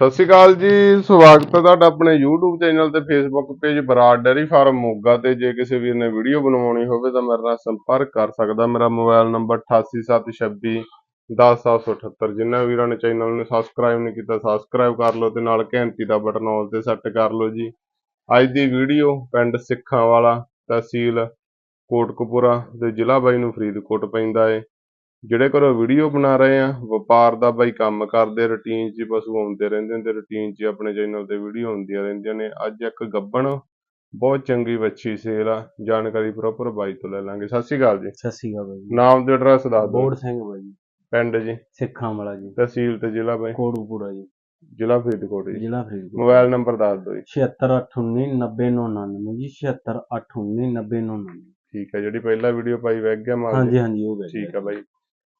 ਸਤਿ ਸ਼੍ਰੀ ਅਕਾਲ ਜੀ, ਸਵਾਗਤ ਹੈ ਤੁਹਾਡਾ ਆਪਣੇ YouTube ਚੈਨਲ ਤੇ Facebook page Brar dairy farm Moga ਤੇ। ਜੇ ਕਿਸੇ ਵੀਰ ਨੇ ਵੀਡੀਓ ਬਣਵਾਉਣੀ ਹੋਵੇ ਤਾਂ ਮੇਰੇ ਨਾਲ ਸੰਪਰਕ ਕਰ ਸਕਦਾ। ਮੇਰਾ ਮੋਬਾਈਲ ਨੰਬਰ 8876 10778 ਜਿਨ੍ਹਾਂ ਵੀਰਾਂ ਨੇ ਚੈਨਲ ਨੂੰ ਸਬਸਕ੍ਰਾਈਬ ਨਹੀਂ ਕੀਤਾ ਸਬਸਕ੍ਰਾਈਬ ਕਰ ਲਓ ਤੇ ਨਾਲ ਘੰਟੀ ਦਾ ਬਟਨ ਆਲ ਤੇ ਸੈੱਟ ਕਰ ਲਓ ਜੀ। ਅੱਜ ਦੀ ਵੀਡੀਓ ਪਿੰਡ ਸਿੱਖਾਂ ਵਾਲਾ ਤਹਿਸੀਲ ਕੋਟਕਪੂਰਾ ਤੇ ਜ਼ਿਲ੍ਹਾ ਬਾਈ ਨੂੰ ਫਰੀਦਕੋਟ ਪੈਂਦਾ ਏ। ਜਿਹੜੇ ਘਰੋਂ ਵੀਡੀਓ ਬਣਾ ਰਹੇ ਆ ਵਪਾਰ ਦਾ ਬਾਈ ਕੰਮ ਕਰਦੇ ਰੁਟੀਨ 'ਚ ਪਸ਼ੂ ਆਉਂਦੇ ਰਹਿੰਦੇ ਨੇ ਤੇ ਰੁਟੀਨ 'ਚ ਆਪਣੇ ਚੈਨਲ ਤੇ ਵੀਡੀਓ ਹੁੰਦੀਆਂ ਰਹਿੰਦੀਆਂ ਨੇ। ਅੱਜ ਇੱਕ ਗੱਬਣ ਬਹੁਤ ਚੰਗੀ ਵੱਛੀ ਸੇਲ ਆ ਜਾਣਕਾਰੀ ਪ੍ਰੋਪਰ ਬਾਈ ਤੋਂ ਲੈ ਲਾਂਗੇ। ਸਤਿ ਸ਼੍ਰੀ ਅਕਾਲ ਜੀ। ਸਤਿ ਸ਼੍ਰੀ ਅਕਾਲ ਬਾਈ ਨਾਮ ਤੇ ਐਡਰੈਸ ਦੱਸ ਦਿਓ। ਬੋੜ ਸਿੰਘ ਬਾਈ ਪਿੰਡ ਜੀ। ਸਿੱਖਾਂ ਵਾਲਾ ਜੀ। ਤਹਿਸੀਲ ਤੇ ਜ਼ਿਲ੍ਹਾ ਬਾਈ। ਕੋੜੂਪੁਰਾ ਜੀ। ਜ਼ਿਲ੍ਹਾ ਫਰੀਦਕੋਟ ਜੀ। ਜ਼ਿਲ੍ਹਾ ਫਰੀਦਕੋਟ। ਮੋਬਾਈਲ ਨੰਬਰ ਦੱਸ ਦਿਓ ਜੀ। 7681990999 ਜੀ 7681990999 ਠੀਕ ਹੈ ਜਿਹੜੀ ਪਹਿਲਾ ਵੀਡੀਓ ਪਾਈ ਵੈਗ ਗਿਆ ਮਾਲ ਹਾਂਜੀ ਹਾਂਜੀ ਉਹ ਬਾਈ ਠੀਕ ਹੈ ਬਾਈ।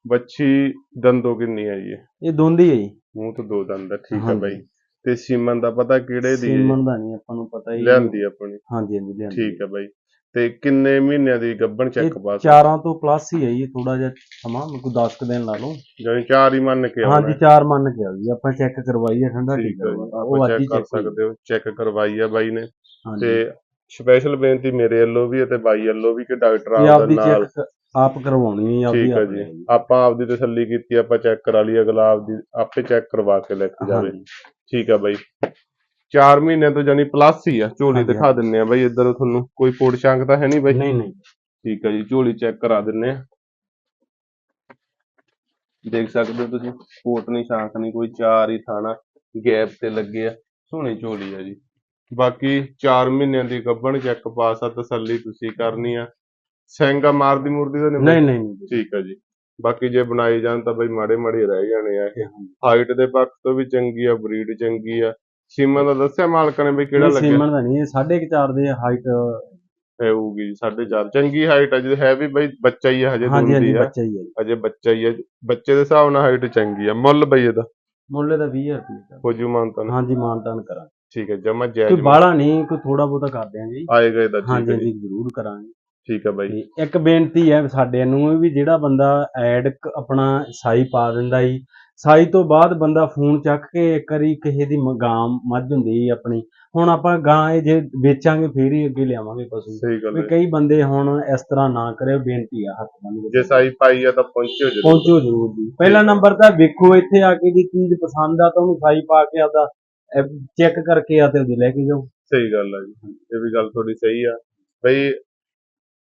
ਵੱਛੀ ਦੰਦੋ ਕਿੰਨੀ ਹੈ ਜੀ? ਇਹ? ਇਹ ਦੋਂਦੀ ਹੈ ਜੀ। ਮੂੰਹ ਤੋਂ ਦੋ ਦੰਦ ਆ ਠੀਕ ਹੈ ਹਾਂਜੀ। ਬਾਈ। ਤੇ ਸੀਮਨ ਦਾ ਪਤਾ ਕਿਹੜੇ ਦੀ ਹੈ? ਜੀ? ਸੀਮਨ ਦਾ ਨਹੀਂ ਆਪਾਂ ਨੂੰ ਪਤਾ ਹੀ ਲਿਆਂਦੀ ਆਪਣੀ। ਹਾਂਜੀ ਹਾਂਜੀ ਲਿਆਂਦੀ। ਠੀਕ ਹੈ ਬਾਈ। ਤੇ ਕਿੰਨੇ ਮਹੀਨਿਆਂ ਦੀ ਗੱਭਣ ਚੈੱਕ ਪਾਸ? ਚਾਰਾਂ ਤੋਂ ਪਲੱਸ ਹੀ ਹੈ ਜੀ ਥੋੜਾ ਜਿਹਾ ਸਮਾਂ ਕੋਈ 10 ਕੁ ਦਿਨ ਲਾ ਲਓ। ਜਾਨੀ ਚਾਰ ਹੀ ਮੰਨ ਕੇ ਆਉਣਾ। ਹਾਂਜੀ ਚਾਰ ਮੰਨ ਕੇ ਆ ਜੀ। ਆਪਾਂ ਚੈੱਕ ਕਰਵਾਈ ਹੈ ਠੰਡਾ ਠੀਕ ਟੀਕਾ ਹੈ ਜੀ। ਉਹ ਆਪਾਂ ਅੱਜ ਹੀ ਚੈੱਕ ਕਰ check। ਸਕਦੇ ਹੋ। ਚੈੱਕ ਕਰਵਾਈ ਆ ਬਾਈ ਨੇ। ਹਾਂਜੀ। ਤੇ ਸਪੈਸ਼ਲ ਬੇਨਤੀ ਮੇਰੇ ਵੱਲੋਂ ਵੀ ਹੈ ਤੇ ਬਾਈ ਵੱਲੋਂ ਵੀ ਕਿ ਡਾਕਟਰ ਇਹ ਆਪਦੀ ਨਾਲ ਚੈੱਕ ਆਪ ਕਰਵਾਉਣੀ ਹੈ ਆਪਦੀ ਠੀਕ ਹੈ ਜੀ। ਆਪਾਂ ਆਪਦੀ ਤਸੱਲੀ ਕੀਤੀ ਆਪਾਂ ਚੈੱਕ ਕਰਾ ਲਈ ਅਗਲਾ ਆਪਦੀ ਆਪੇ ਚੈੱਕ ਕਰਵਾ ਕੇ ਲੈ ਕੇ ਜਾਵੇ। ਠੀਕ ਹੈ ਬਾਈ। 4 ਮਹੀਨਿਆਂ ਤੋਂ ਜਾਨੀ ਪਲੱਸ ਹੀ ਆ ਝੋਲੀ ਦਿਖਾ ਦਿੰਨੇ ਆ ਬਾਈ ਇੱਧਰ ਤੁਹਾਨੂੰ ਕੋਈ ਫੋੜ ਸ਼ੰਕ ਤਾਂ ਹੈ ਨਹੀਂ ਬਾਈ? ਨਹੀਂ ਨਹੀਂ। ਠੀਕ ਹੈ ਜੀ ਝੋਲੀ ਚੈੱਕ ਕਰਾ ਦਿੰਨੇ ਆ ਦੇਖ ਸਕਦੇ ਹੋ ਤੁਸੀਂ ਕੋਟ ਨਹੀਂ ਸ਼ਾਂਕ ਨਹੀਂ ਕੋਈ ਚਾਰ ਹੀ ਥਾਣਾ ਗੈਪ ਤੇ ਲੱਗੇ ਆ ਸੋਹਣੀ ਝੋਲੀ ਆ ਜੀ। ਬਾਕੀ 4 ਮਹੀਨਿਆਂ ਦੀ ਗੱਭਣ ਚੈੱਕ ਪਾਸ ਆ ਤਸੱਲੀ ਤੁਸੀਂ ਕਰਨੀ ਆ। ਸਿੰਗਾ ਮਾਰਦੀ ਮੁਰਦੀ ਤਾਂ ਨਹੀਂ ਨਹੀਂ ਨਹੀਂ ਠੀਕ ਹੈ ਜੀ। ਬਾਕੀ ਜੇ ਬਣਾਈ ਜਾਣ ਤਾਂ ਬਈ ਮਾੜੇ ਮਾੜੇ ਰਹਿ ਜਾਣੇ ਆ। ਇਹ ਹਾਈਟ ਦੇ ਪੱਖ ਤੋਂ ਵੀ ਚੰਗੀ ਆ ਬਰੀਡ ਚੰਗੀ ਆ। ਸੀਮਾ ਦਾ ਦੱਸਿਆ ਮਾਲਕਾਂ ਨੇ ਬਈ ਕਿਹੜਾ ਲੱਗਿਆ? ਸੀਮਨ ਦਾ ਨਹੀਂ ਇਹ 4.5 ਦੇ ਹਾਈਟ ਹੋਊਗੀ 4.5 ਚੰਗੀ ਹਾਈਟ ਆ ਜੇ ਹੈ ਵੀ ਬਈ ਬੱਚਾ ਹੀ ਆ ਹਜੇ ਹਾਂਜੀ ਹਾਂਜੀ ਦੁੰਦੀ ਆ। ਬੱਚਾ ਹੀ ਹੈ ਜੀ। ਅਜੇ ਬੱਚਾ ਹੀ ਹੈ ਬੱਚੇ ਦੇ ਹਿਸਾਬ ਨਾਲ ਹਾਈਟ ਚੰਗੀ ਆ। ਮੁੱਲ ਬਈ ਇਹਦਾ। ਮੁੱਲ ਦਾ 20000 ਰੁਪਏ ਹੋ ਜੂ ਮਾਨਤਾ ਨਾ ਹਾਂਜੀ ਮਾਨਤਾਨ ਕਰਾਂਗੇ। ਠੀਕ ਹੈ ਜਮਾ ਕੋਈ ਜਾਇਜ਼ ਬਾਹਲਾ ਨਹੀਂ ਕੋਈ ਥੋੜਾ ਬਹੁਤਾ ਕਰ ਦਿਆਂਗੇ ਜੀ। ਆਏਗਾ ਇਹਦਾ ਠੀਕ ਹਾਂਜੀ ਹੈ ਜੀ। ਹਾਂਜੀ ਜ਼ਰੂਰ ਕਰਾਂਗੇ। ਠੀਕ ਹੈ ਬਾਈ। ਤੇ ਇੱਕ ਬੇਨਤੀ ਹੈ ਸਾਡੇ ਨੂੰ ਵੀ ਜਿਹੜਾ ਬੰਦਾ ਐਡ ਆਪਣਾ ਸਾਈ ਪਾ ਦਿੰਦਾ ਜੀ ਸਾਈ ਤੋਂ ਬਾਅਦ ਬੰਦਾ ਫੋਨ ਚੱਕ ਕੇ ਇੱਕ ਵਾਰੀ ਕਿਸੇ ਦੀ ਮ- ਗਾਂ ਮੱਝ ਹੁੰਦੀ ਸੀ ਆਪਣੀ ਹੁਣ ਆਪਾਂ ਗਾਂ ਇਹ ਜੇ ਵੇਚਾਂਗੇ ਫੇਰ ਹੀ ਅੱਗੇ ਲਿਆਵਾਂਗੇ ਪਸ਼ੂ। ਸਹੀ ਗੱਲ ਵੀ ਹੈ। ਕਈ ਬੰਦੇ ਹੁਣ ਇਸ ਤਰ੍ਹਾਂ ਨਾ ਕਰਿਓ ਬੇਨਤੀ ਆ ਹੱਥ ਬੰਨ ਕੇ। ਜੇ ਸਾਈ ਪਾਈ ਆ ਤਾਂ ਪਹੁੰਚਿਓ ਜਰੂਰ। ਪਹੁੰਚੋ ਜ਼ਰੂਰ ਜੀ। ਪਹਿਲਾ ਨੰਬਰ ਤਾਂ ਵੇਖੋ ਇੱਥੇ ਆ ਕੇ ਜੇ ਚੀਜ਼ ਪਸੰਦ ਆ ਤਾਂ ਉਹਨੂੰ ਸਾਈ ਪਾ ਕੇ ਆਪਦਾ ਚੈੱਕ ਕਰਕੇ ਆ ਤੇ ਉਹਦੀ ਲੈ ਕੇ ਜਾਓ। ਸਹੀ ਗੱਲ ਹੈ ਜੀ। ਇਹ ਵੀ ਗੱਲ ਤੁਹਾਡੀ ਸਹੀ ਆ। ਬਈ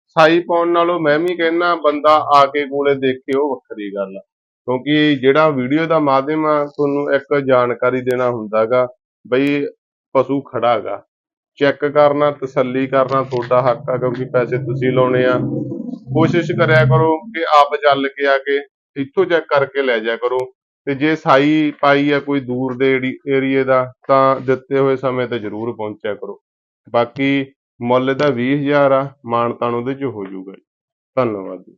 ਸਾਈ ਪਾਉਣ ਨਾਲੋਂ ਮੈਂ ਵੀ ਕਹਿੰਨਾ ਬੰਦਾ ਆ ਕੇ ਕੋਲੇ ਦੇਖੇ ਉਹ ਵੱਖਰੀ ਗੱਲ ਆ। ਕਿਉਂਕਿ ਜਿਹੜਾ ਵੀਡੀਓ ਦਾ ਮਾਧਿਅਮ ਆ, ਤੁਹਾਨੂੰ ਇੱਕ ਜਾਣਕਾਰੀ ਦੇਣਾ ਹੁੰਦਾਗਾ ਬਈ ਪਸ਼ੂ ਖੜਾਗਾ। ਚੈੱਕ ਕਰਨਾ, ਤਸੱਲੀ ਕਰਨਾ ਤੁਹਾਡਾ ਹੱਕ ਆ, ਕਿਉਂਕਿ ਪੈਸੇ ਤੁਸੀਂ ਲਾਉਣੇ ਆ। ਕੋਸ਼ਿਸ਼ ਕਰਿਆ ਕਰੋ ਕਿ ਆਪ ਚੱਲ ਕੇ ਆ ਕੇ ਇੱਥੋਂ ਚੈੱਕ ਕਰਕੇ ਲੈ ਜਾਇਆ ਕਰੋ। ਤੇ ਜੇ ਸਾਈ ਪਾਈ ਆ ਕੋਈ ਦੂਰ ਦੇ ਏਰੀਏ ਦਾ, ਤਾਂ ਦਿੱਤੇ ਹੋਏ ਸਮੇਂ ਤੇ ਜ਼ਰੂਰ ਪਹੁੰਚਿਆ ਕਰੋ। ਬਾਕੀ ਮੁੱਲ ਦਾ 20000 ਆ ਮਾਨਤਾਨ ਉਹਦੇ ਚ ਹੋ ਜਾਊਗਾ ਜੀ। ਧੰਨਵਾਦ ਜੀ।